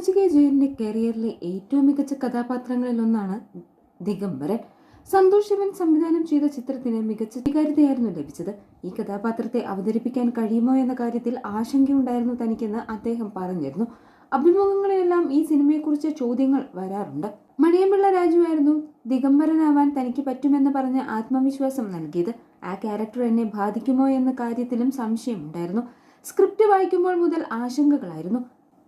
Manoj K ജയന്റെ കരിയറിലെ ഏറ്റവും മികച്ച കഥാപാത്രങ്ങളിൽ ഒന്നാണ് ദിഗംബരൻ. സന്തോഷ് ശിവൻ സംവിധാനം ചെയ്ത ചിത്രത്തിന് മികച്ച സ്വീകാര്യതയായിരുന്നു ലഭിച്ചത്. ഈ കഥാപാത്രത്തെ അവതരിപ്പിക്കാൻ കഴിയുമോ എന്ന കാര്യത്തിൽ ആശങ്കയുണ്ടായിരുന്നു തനിക്കെന്ന് അദ്ദേഹം പറഞ്ഞിരുന്നു. അഭിമുഖങ്ങളിലെല്ലാം ഈ സിനിമയെക്കുറിച്ച് ചോദ്യങ്ങൾ വരാറുണ്ട്. മണിയമ്പിള്ള രാജുവായിരുന്നു ദിഗംബരനാവാൻ തനിക്ക് പറ്റുമെന്ന് പറഞ്ഞ് ആത്മവിശ്വാസം നൽകിയത്. ആ ക്യാരക്ടർ എന്നെ ബാധിക്കുമോ എന്ന കാര്യത്തിലും സംശയമുണ്ടായിരുന്നു. സ്ക്രിപ്റ്റ് വായിക്കുമ്പോൾ മുതൽ ആശങ്കകളായിരുന്നു.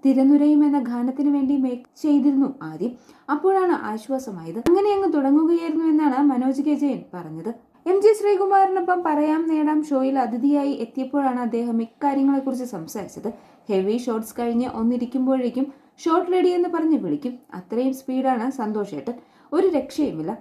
തിരനുരയും എന്ന ഗാനത്തിന് വേണ്ടി മേക്ക് ചെയ്തിരുന്നു ആദ്യം. അപ്പോഴാണ് ആശ്വാസമായത്. അങ്ങനെ അങ്ങ് തുടങ്ങുകയായിരുന്നു എന്നാണ് മനോജ് കെ ജയൻ പറഞ്ഞത്. എം ജി ശ്രീകുമാറിനൊപ്പം പറയാം നേടാം ഷോയിൽ അതിഥിയായി എത്തിയപ്പോഴാണ് അദ്ദേഹം ഇക്കാര്യങ്ങളെക്കുറിച്ച് സംസാരിച്ചത്. ഹെവി ഷോട്ട്സ് കഴിഞ്ഞ് ഒന്നിരിക്കുമ്പോഴേക്കും ഷോട്ട് റെഡി എന്ന് പറഞ്ഞ് വിളിക്കും. അത്രയും സ്പീഡാണ് സന്തോഷേട്ടൻ ഒരു രക്ഷയുമില്ല.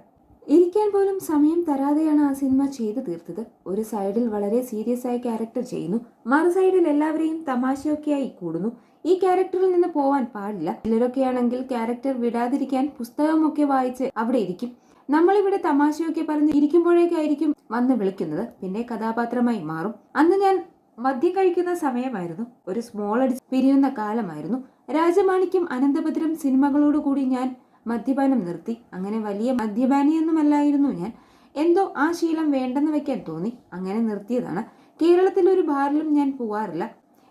ഇരിക്കാൻ പോലും സമയം തരാതെയാണ് ആ സിനിമ ചെയ്തു തീർത്തത്. ഒരു സൈഡിൽ വളരെ സീരിയസ് ആയ ക്യാരക്ടർ ചെയ്യുന്നു. മറു സൈഡിൽ എല്ലാവരെയും തമാശയൊക്കെയായി കൂടുന്നു. ഈ ക്യാരക്ടറിൽ നിന്ന് പോവാൻ പാടില്ല. ചിലരൊക്കെയാണെങ്കിൽ ക്യാരക്ടർ വിടാതിരിക്കാൻ പുസ്തകമൊക്കെ വായിച്ച് അവിടെ ഇരിക്കും. നമ്മളിവിടെ തമാശയൊക്കെ പറഞ്ഞ് ഇരിക്കുമ്പോഴേക്കായിരിക്കും വന്ന് വിളിക്കുന്നത്. പിന്നെ കഥാപാത്രമായി മാറും. അന്ന് ഞാൻ മദ്യം കഴിക്കുന്ന സമയമായിരുന്നു. ഒരു സ്മോൾ അടിച്ച് പിരിയുന്ന കാലമായിരുന്നു. രാജമാണിക്യം അനന്തഭദ്രം സിനിമകളോടുകൂടി ഞാൻ മദ്യപാനം നിർത്തി. അങ്ങനെ വലിയ മദ്യപാനിയൊന്നുമല്ലായിരുന്നു ഞാൻ. എന്തോ ആ ശീലം വേണ്ടെന്ന് വെക്കാൻ തോന്നി. അങ്ങനെ നിർത്തിയതാണ്. കേരളത്തിലെ ഒരു ബാറിലും ഞാൻ പോവാറില്ല.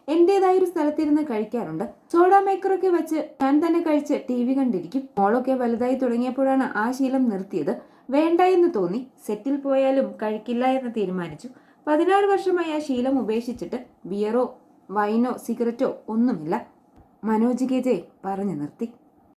എന്റേതായ ഒരു സ്ഥലത്തിരുന്ന് കഴിക്കാറുണ്ട്. സോഡ മേക്കറൊക്കെ വെച്ച് ഞാൻ തന്നെ കഴിച്ച് ടി വി കണ്ടിരിക്കും. മോളൊക്കെ വലുതായി തുടങ്ങിയപ്പോഴാണ് ആ ശീലം നിർത്തിയത്. വേണ്ട എന്ന് തോന്നി. സെറ്റിൽ പോയാലും കഴിക്കില്ല എന്ന് തീരുമാനിച്ചു. പതിനാറ് വർഷമായി ആ ശീലം ഉപേക്ഷിച്ചിട്ട് ബിയറോ വൈനോ സിഗരറ്റോ ഒന്നുമില്ല. മനോജ് കെ ജെ പറഞ്ഞു നിർത്തി.